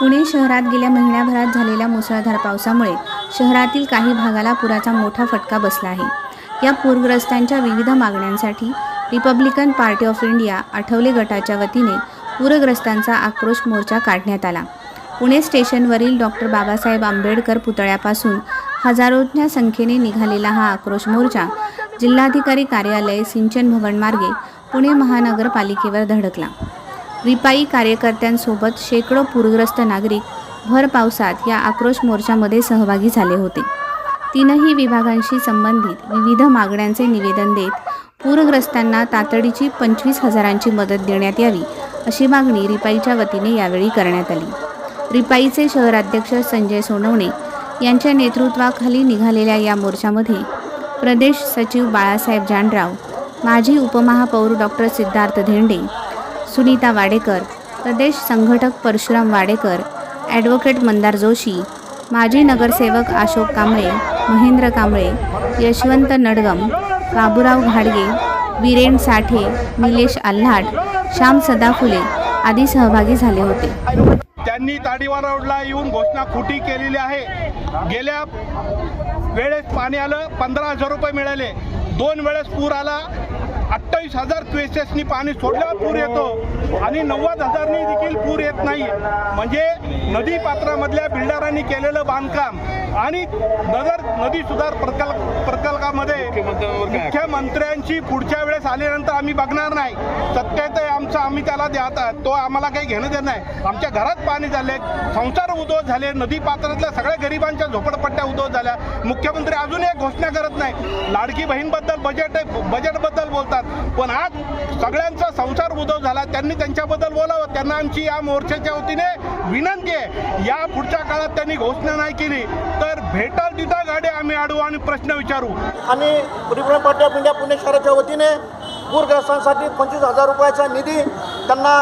पुणे शहरात गेल्या महिन्याभरात झालेल्या मुसळधार पावसामुळे शहरातील काही भागाला पुराचा मोठा फटका बसला आहे. या पूरग्रस्तांच्या विविध मागण्यांसाठी Republican Party of India Athawale गटाच्या वतीने पूरग्रस्तांचा आक्रोश मोर्चा काढण्यात आला. पुणे स्टेशनवरील डॉक्टर बाबासाहेब आंबेडकर पुतळ्यापासून हजारोच्या संख्येने निघालेला हा आक्रोश मोर्चा जिल्हाधिकारी कार्यालय सिंचन भवन मार्गे पुणे महानगरपालिकेवर धडकला. रिपाई कार्यकर्त्यांसोबत शेकडो पूरग्रस्त नागरिक भर पावसात या आक्रोश मोर्चामध्ये सहभागी झाले होते. तीनही विभागांशी संबंधित विविध मागण्यांचे निवेदन देत पूरग्रस्तांना तातडीची पंचवीस हजारांची मदत देण्यात यावी अशी मागणी रिपाईच्या वतीने यावेळी करण्यात आली. रिपाईचे शहराध्यक्ष संजय सोनवणे यांच्या नेतृत्वाखाली निघालेल्या या मोर्चामध्ये प्रदेश सचिव बाळासाहेब जानराव माजी उपमहापौर डॉक्टर सिद्धार्थ धेंडे सुनीता वाडेकर प्रदेश संघटक परशुराम वाडेकर ॲडव्होकेट मंदार जोशी माजी नगरसेवक अशोक कांबळे महेंद्र कांबळे यशवंत नडगम बाबुराव घाडगे वीरेन साठे निलेश आल्हाट श्याम सदाफुले आदी सहभागी झाले होते. त्यांनी ताडीवाला रोडला येऊन घोषणा खोटी केलेली आहे. गेल्या वेळेस पाणी आलं पंधरा हजार रुपये मिळाले. दोन वेळेस पूर आला. अठ्ठावीस हजार क्वेसेसनी पाणी सोडल्यावर पूर येतो आणि नव्वद हजारनी देखील पूर येत नाही म्हणजे नदी पात्रामधल्या बिल्डरांनी केलेलं बांधकाम आणि नगर नदी सुधार प्रकल्प प्रकल्पामध्ये मुख्यमंत्र्यांची पुढच्या वेळेस आल्यानंतर आम्ही बघणार नाही. सत्यात आमचं आम्ही त्याला द्यात तो आम्हाला काही घेणं देत नाही. आमच्या घरात पाणी झाले संसार उद्ध्वस्त झाले नदी पात्रातल्या सगळ्या गरिबांच्या झोपडपट्ट्या उद्ध्वस्त झाल्या. मुख्यमंत्री अजून एक घोषणा करत नाही. लाडकी बहीणबद्दल बजेट बजेटबद्दल बोलतात. पण आज सगळ्यांचा संसार उद्ध्वस्त झाला. त्यांनी त्यांच्याबद्दल बोलावं. त्यांना आमची या मोर्चाच्या वतीने विनंती आहे या पुढच्या काळात त्यांनी घोषणा नाही केली तर भेटल तिथं गाडी आम्ही अडवू आणि प्रश्न विचारू. आणि Republican Party of India Pune शहराच्या वतीने पूरग्रस्तांसाठी पंचवीस हजार रुपयाचा निधी त्यांना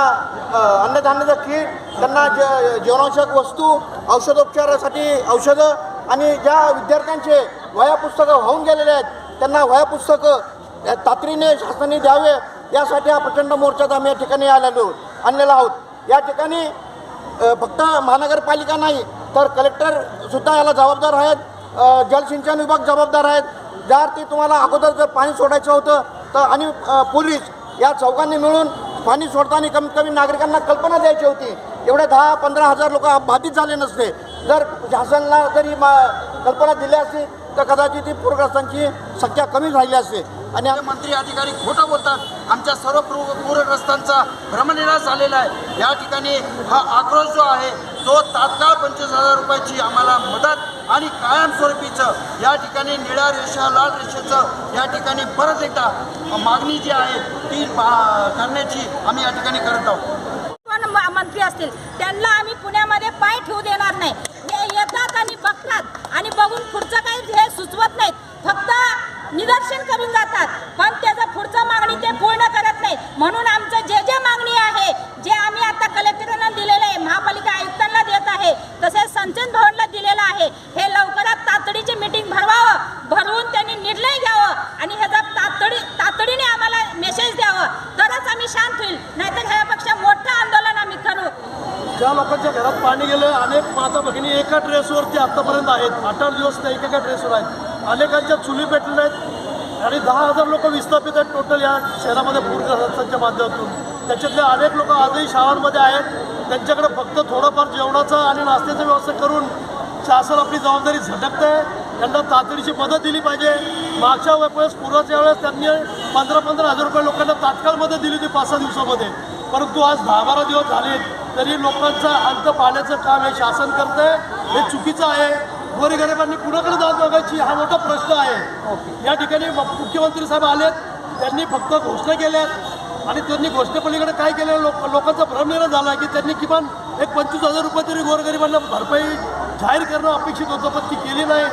अन्नधान्याचं किट त्यांना जे जीवनावश्यक वस्तू औषधोपचारासाठी औषधं आणि ज्या विद्यार्थ्यांचे वया पुस्तकं वाहून गेलेले आहेत त्यांना वया पुस्तकं तातडीने शासनाने द्यावे यासाठी हा प्रचंड मोर्चात आम्ही या ठिकाणी आलेलो आणलेला आहोत. या ठिकाणी फक्त महानगरपालिका नाही तर कलेक्टर सुद्धा याला जबाबदार आहेत. जलसिंचन विभाग जबाबदार आहेत. जर ते तुम्हाला अगोदर जर पाणी सोडायचं होतं तर आणि पोलीस या चौघांनी मिळून पाणी सोडताना कमीत कमी नागरिकांना कल्पना द्यायची होती. एवढे दहा पंधरा हजार लोक बाधित झाले नसते. जर शासनाला जरी मा कल्पना दिली असती तर कदाचित ती पूरग्रस्तांची संख्या कमी झाली असते. आणि मंत्री अधिकारी खोटं बोलतात. आमच्या सर्व पूरग्रस्तांचा भ्रमनिराश झालेला आहे. या ठिकाणी हा आक्रोश जो आहे तो तात्काळ पंचवीस हजार रुपयाची आम्हाला मदत आणि कायमस्वरूपीचं या ठिकाणी निळ्या रेषा लाल रेषेचं या ठिकाणी परत एकदा मागणी जी आहे ती पा- करण्याची आम्ही या ठिकाणी करत आहोत. पण म- मंत्री असतील त्यांना आम्ही पुण्यामध्ये पाय ठेवू देणार नाही. हे येतात आणि बघतात आणि बघून पुढचं काही हे सुचवत नाहीत. निदर्शन करून जातात. पण त्याचं पुढचं मागणी ते पूर्ण करत नाही. म्हणून आमचं जे जे मागणी आहे जे आम्ही आता कलेक्टरांना दिलेलं आहे महापालिका आयुक्तांना देत आहे तसेच संचन भवनला दिलेलं आहे हे लवकरात तातडीची मीटिंग भरवावं. भरवून त्यांनी निर्णय घ्यावं आणि ह्याचा तातडी तातडीने आम्हाला मेसेज द्यावं. तरच आम्ही शांत होईल. नाहीतर ह्यापेक्षा मोठं आंदोलन आम्ही करू. ज्या लोकांच्या घरात पाणी गेलं अनेक माता भगिनी एका ड्रेसवरती आतापर्यंत आहेत. आठ आठ दिवस त्या एकेका ड्रेसवर आहेत. अनेकांच्या चुली पेटलेल्या आहेत आणि दहा हजार लोक विस्थापित आहेत टोटल या शहरामध्ये पूरग्रस्तांच्या माध्यमातून. त्याच्यातले अनेक लोक आजही शाळांमध्ये आहेत. त्यांच्याकडे फक्त थोडंफार जेवणाचं आणि नाश्त्याचं व्यवस्था करून शासन आपली जबाबदारी झटकतं आहे त्यांना तातडीची मदत दिली पाहिजे. मागच्या वेळेस पूर्वाच्या वेळेस त्यांनी पंधरा पंधरा हजार रुपये लोकांना तात्काळ मदत दिली होती पाच सहा दिवसामध्ये. परंतु आज दहा बारा दिवस झाले तरी लोकांचा अंत पाण्याचं काम हे शासन करतं आहे हे चुकीचं आहे. गोरगरिबांनी कुणाकडे जात बघायची हा मोठा प्रश्न आहे. या ठिकाणी मुख्यमंत्री साहेब आलेत. त्यांनी फक्त घोषणा केल्यात. आणि त्यांनी घोषणेपलीकडे काय केलं? लोक लोकांचा भ्रमनिराश झाला की त्यांनी किमान एक पंचवीस हजार रुपये तरी गोरगरिबांना भरपाई जाहीर करणं अपेक्षित होतं पण ती केली नाही.